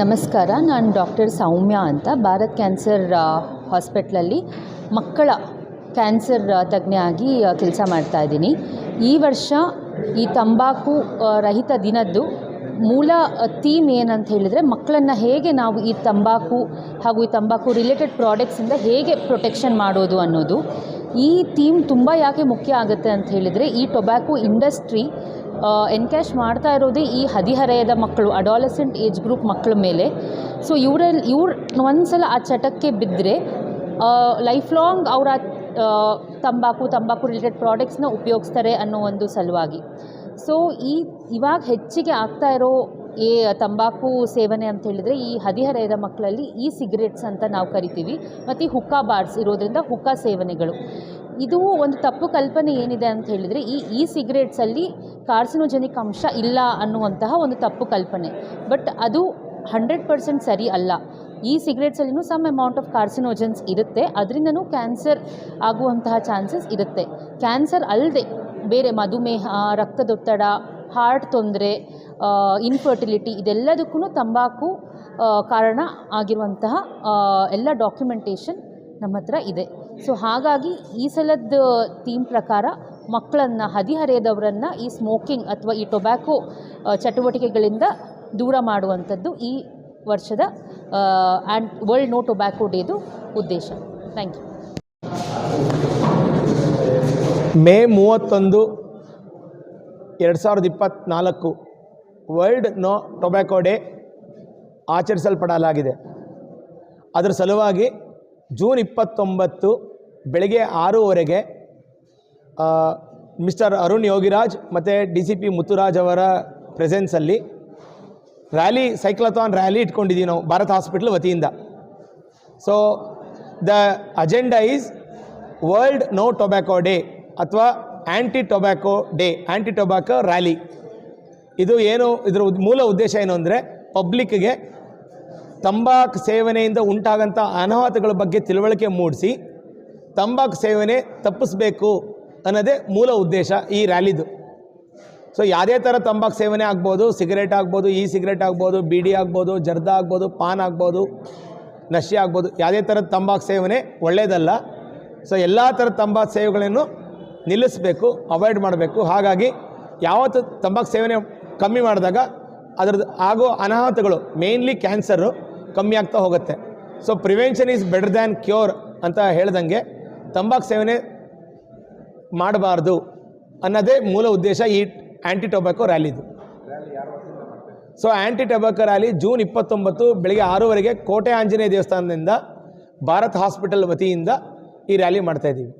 ನಮಸ್ಕಾರ. ನಾನು ಡಾಕ್ಟರ್ ಸೌಮ್ಯ ಅಂತ. ಭಾರತ್ ಕ್ಯಾನ್ಸರ್ ಹಾಸ್ಪಿಟ್ಲಲ್ಲಿ ಮಕ್ಕಳ ಕ್ಯಾನ್ಸರ್ ತಜ್ಞ ಆಗಿ ಕೆಲಸ ಮಾಡ್ತಾ ಇದ್ದೀನಿ. ಈ ವರ್ಷ ಈ ತಂಬಾಕು ರಹಿತ ದಿನದ್ದು ಮೂಲ ಥೀಮ್ ಏನಂತ ಹೇಳಿದರೆ ಮಕ್ಕಳನ್ನು ಹೇಗೆ ನಾವು ಈ ತಂಬಾಕು ಹಾಗೂ ಈ ತಂಬಾಕು ರಿಲೇಟೆಡ್ ಪ್ರಾಡಕ್ಟ್ಸಿಂದ ಹೇಗೆ ಪ್ರೊಟೆಕ್ಷನ್ ಮಾಡೋದು ಅನ್ನೋದು. ಈ ಥೀಮ್ ತುಂಬ ಯಾಕೆ ಮುಖ್ಯ ಆಗುತ್ತೆ ಅಂತ ಹೇಳಿದರೆ ಈ ಟೊಬ್ಯಾಕೋ ಇಂಡಸ್ಟ್ರಿ ಎನ್ಕ್ಯಾಶ್ ಮಾಡ್ತಾ ಇರೋದೇ ಈ ಹದಿಹರೆಯದ ಮಕ್ಕಳು ಅಡಾಲಸೆಂಟ್ ಏಜ್ ಗ್ರೂಪ್ ಮಕ್ಕಳ ಮೇಲೆ. ಸೊ ಇವರಲ್ಲಿ, ಇವ್ರು ಒಂದ್ಸಲ ಆ ಚಟಕ್ಕೆ ಬಿದ್ದರೆ ಲೈಫ್ ಲಾಂಗ್ ಅವರ ತಂಬಾಕು ತಂಬಾಕು ರಿಲೇಟೆಡ್ ಪ್ರಾಡಕ್ಟ್ಸ್ನ ಉಪಯೋಗಿಸ್ತಾರೆ ಅನ್ನೋ ಒಂದು ಸಲುವಾಗಿ. ಸೊ ಈ, ಇವಾಗ ಹೆಚ್ಚಿಗೆ ಆಗ್ತಾ ಇರೋ ಈ ತಂಬಾಕು ಸೇವನೆ ಅಂತ ಹೇಳಿದರೆ ಈ ಹದಿಹರೆಯದ ಮಕ್ಕಳಲ್ಲಿ ಈ ಸಿಗರೇಟ್ಸ್ ಅಂತ ನಾವು ಕರಿತೀವಿ. ಮತ್ತು ಈ ಹುಕ್ಕಾ ಬಾರ್ಸ್ ಇರೋದರಿಂದ ಹುಕ್ಕಾ ಸೇವನೆಗಳು. ಇದು ಒಂದು ತಪ್ಪು ಕಲ್ಪನೆ ಏನಿದೆ ಅಂತ ಹೇಳಿದರೆ ಈ ಈ ಸಿಗರೇಟ್ಸಲ್ಲಿ ಕಾರ್ಸಿನೋಜೆನಿಕ್ ಅಂಶ ಇಲ್ಲ ಅನ್ನುವಂತಹ ಒಂದು ತಪ್ಪು ಕಲ್ಪನೆ. ಬಟ್ ಅದು ಹಂಡ್ರೆಡ್ ಪರ್ಸೆಂಟ್ ಸರಿ ಅಲ್ಲ. ಈ ಸಿಗರೇಟ್ಸಲ್ಲಿನೂ ಸಮ್ ಅಮೌಂಟ್ ಆಫ್ ಕಾರ್ಸಿನೋಜನ್ಸ್ ಇರುತ್ತೆ. ಅದರಿಂದನೂ ಕ್ಯಾನ್ಸರ್ ಆಗುವಂತಹ ಚಾನ್ಸಸ್ ಇರುತ್ತೆ. ಕ್ಯಾನ್ಸರ್ ಅಲ್ಲದೆ ಬೇರೆ ಮಧುಮೇಹ, ರಕ್ತದೊತ್ತಡ ಹಾರ್ಟ್ ತೊಂದರೆ ಇನ್ಫರ್ಟಿಲಿಟಿ ಇದೆಲ್ಲದಕ್ಕೂ ತಂಬಾಕು ಕಾರಣ ಆಗಿರುವಂತಹ ಎಲ್ಲ ಡಾಕ್ಯುಮೆಂಟೇಷನ್ ನಮ್ಮ ಹತ್ರ ಇದೆ. ಸೊ ಹಾಗಾಗಿ ಈ ಸಲದ ಥೀಮ್ ಪ್ರಕಾರ ಮಕ್ಕಳನ್ನು ಹದಿಹರೆಯದವರನ್ನು ಈ ಸ್ಮೋಕಿಂಗ್ ಅಥವಾ ಈ ಟೊಬ್ಯಾಕೊ ಚಟುವಟಿಕೆಗಳಿಂದ ದೂರ ಮಾಡುವಂಥದ್ದು ಈ ವರ್ಷದ ಆ್ಯಂಡ್ ವರ್ಲ್ಡ್ ನೋ ಟೊಬ್ಯಾಕೋ ಡೇದು ಉದ್ದೇಶ. ಥ್ಯಾಂಕ್ ಯು ಮೇ ಮೂವತ್ತೊಂದು, ಎರಡು ಸಾವಿರದ ಇಪ್ಪತ್ತ್ನಾಲ್ಕು ವರ್ಲ್ಡ್ ನೋ ಟೊಬ್ಯಾಕೋ ಡೇ ಆಚರಿಸಲ್ಪಡಲಾಗಿದೆ. ಅದರ ಸಲುವಾಗಿ ಜೂನ್ ಇಪ್ಪತ್ತೊಂಬತ್ತು ಬೆಳಗ್ಗೆ ಆರೂವರೆಗೆ ಮಿಸ್ಟರ್ ಅರುಣ್ ಯೋಗಿರಾಜ್ ಮತ್ತು ಡಿ ಸಿ ಪಿ ಮುತ್ತುರಾಜ್ ಅವರ ಪ್ರೆಸೆನ್ಸಲ್ಲಿ ರ್ಯಾಲಿ ಸೈಕ್ಲಥಾನ್ ರ್ಯಾಲಿ ಇಟ್ಕೊಂಡಿದ್ದೀವಿ ನಾವು ಭಾರತ್ ಹಾಸ್ಪಿಟ್ಲ್ ವತಿಯಿಂದ. So the agenda is world no tobacco day ಅಥವಾ anti tobacco day anti tobacco rally ಇದು ಏನು, ಇದರ ಮೂಲ ಉದ್ದೇಶ ಏನು ಅಂದರೆ ಪಬ್ಲಿಕ್ಗೆ ತಂಬಾಕು ಸೇವನೆಯಿಂದ ಉಂಟಾಗಂಥ ಅನಾಹುತಗಳ ಬಗ್ಗೆ ತಿಳುವಳಿಕೆ ಮೂಡಿಸಿ, ತಂಬಾಕು ಸೇವನೆ ತಪ್ಪಿಸ್ಬೇಕು ಅನ್ನೋದೇ ಮೂಲ ಉದ್ದೇಶ ಈ ರ್ಯಾಲಿದು. ಸೊ ಯಾವುದೇ ಥರ ತಂಬಾಕು ಸೇವನೆ ಆಗ್ಬೋದು, ಸಿಗರೇಟ್ ಆಗ್ಬೋದು ಈ ಸಿಗರೇಟ್ ಆಗ್ಬೋದು, ಬೀಡಿ ಆಗ್ಬೋದು, ಜರ್ದ ಆಗ್ಬೋದು, ಪಾನ್ ಆಗ್ಬೋದು, ನಶೆ ಆಗ್ಬೋದು, ಯಾವುದೇ ಥರದ ತಂಬಾಕು ಸೇವನೆ ಒಳ್ಳೆಯದಲ್ಲ ಸೊ ಎಲ್ಲ ಥರದ ತಂಬಾಕು ಸೇವೆಗಳನ್ನು ನಿಲ್ಲಿಸಬೇಕು, ಅವಾಯ್ಡ್ ಮಾಡಬೇಕು. ಹಾಗಾಗಿ, ಯಾವತ್ತು ತಂಬಾಕು ಸೇವನೆ ಕಮ್ಮಿ ಮಾಡಿದಾಗ ಅದರದ್ದು ಆಗೋ ಅನಾಹುತಗಳು ಮೇಯ್ನ್ಲಿ ಕ್ಯಾನ್ಸರು ಕಮ್ಮಿ ಆಗ್ತಾ ಹೋಗುತ್ತೆ. So prevention is better than cure ಅಂತ ಹೇಳ್ದಂಗೆ ತಂಬಾಕು ಸೇವನೆ ಮಾಡಬಾರ್ದು ಅನ್ನೋದೇ ಮೂಲ ಉದ್ದೇಶ ಈ anti tobacco ರ್ಯಾಲಿದು so anti tobacco rally June ಇಪ್ಪತ್ತೊಂಬತ್ತು ಬೆಳಗ್ಗೆ ಆರೂವರೆಗೆ ಕೋಟೆ ಆಂಜನೇಯ ದೇವಸ್ಥಾನದಿಂದ ಭಾರತ್ ಹಾಸ್ಪಿಟಲ್ ವತಿಯಿಂದ ಈ ರ್ಯಾಲಿ ಮಾಡ್ತಾ ಇದ್ದೀವಿ.